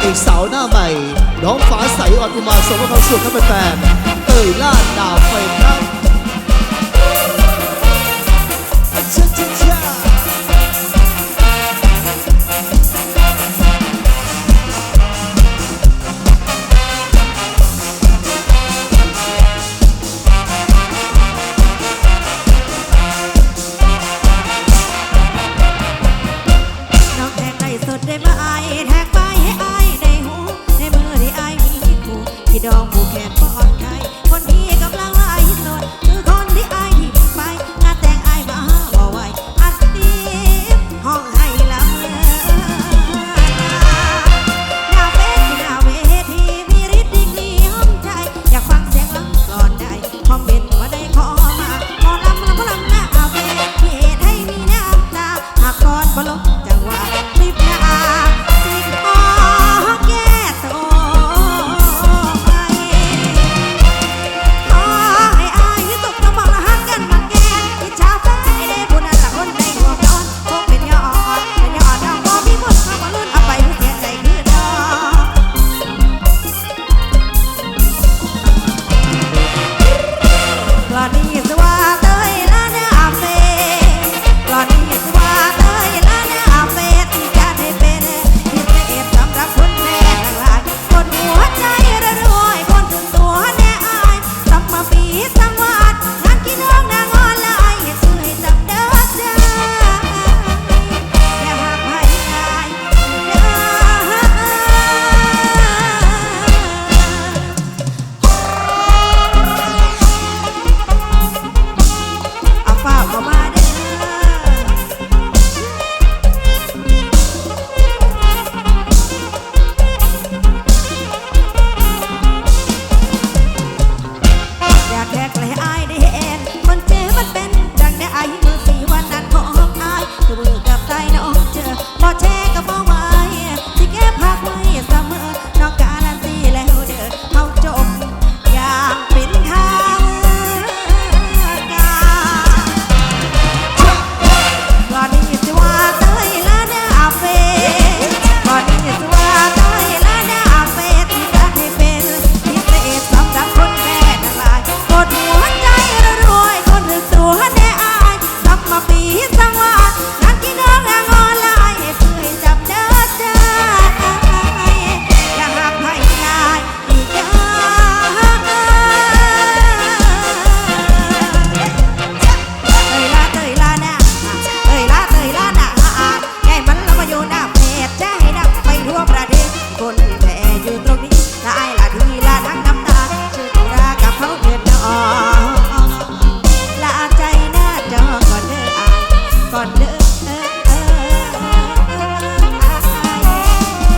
เอกสาวหน้าใหม่ น้องฟ้าใสอ่อนอุมาสมกัความสุขให้แฟนเอ่ยลาดดาวไฟครับได้ไหมแทกไป don't who can't fight.